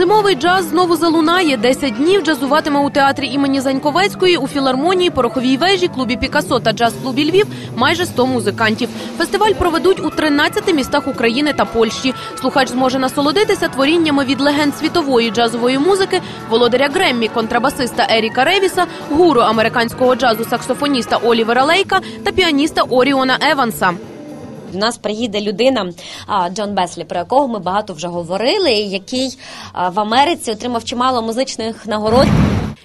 Зимовий джаз знову залунає. Десять днів джазуватиме у театрі імені Заньковецької, у філармонії, пороховій вежі, клубі Пікасо та джаз-клубі Львів майже 100 музикантів. Фестиваль проведуть у 13 містах України та Польщі. Слухач зможе насолодитися творіннями від легенд світової джазової музики, володаря Греммі, контрабасиста Еріка Ревіса, гуру американського джазу саксофоніста Олівера Лейка та піаніста Оріона Еванса. До нас приїде людина Джон Беслі, про якого ми багато вже говорили, який в Америці отримав чимало музичних нагород.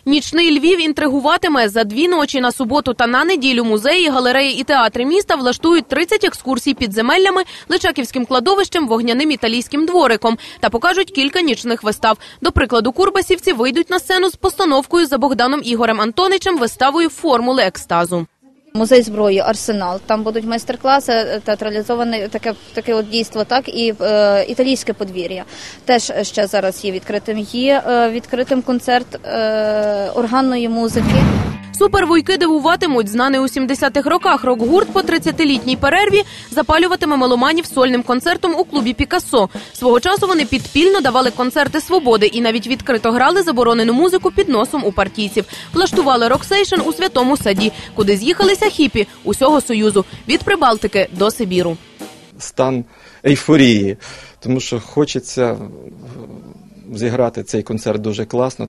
Нічний Львів інтригуватиме за дві ночі на суботу та на неділю. Музеї, галереї і театри міста влаштують 30 екскурсій підземеллями, Личаківським кладовищем, вогняним італійським двориком та покажуть кілька нічних вистав. До прикладу, курбасівці вийдуть на сцену з постановкою за Богданом Ігорем Антоничем виставою формули екстазу. Музей зброї Арсенал. Там будуть майстер-класи, е, театралізоване таке таке от дійство, так і е, італійське подвір'я. Теж ще зараз є відкритим. Є е, відкритим концерт е, органної музики. Супервуйки дивуватимуть. Знаний у 70-х роках рок-гурт по 30-літній перерві запалюватиме меломанів сольним концертом у клубі Пікассо. Свого часу вони підпільно давали концерти свободи і навіть відкрито грали заборонену музику під носом у партійців. Влаштували роксейшн у святому саді, куди з'їхалися хіпі усього союзу від Прибалтики до Сибіру. стан ейфорії, тому що хочеться зіграти цей концерт дуже класно.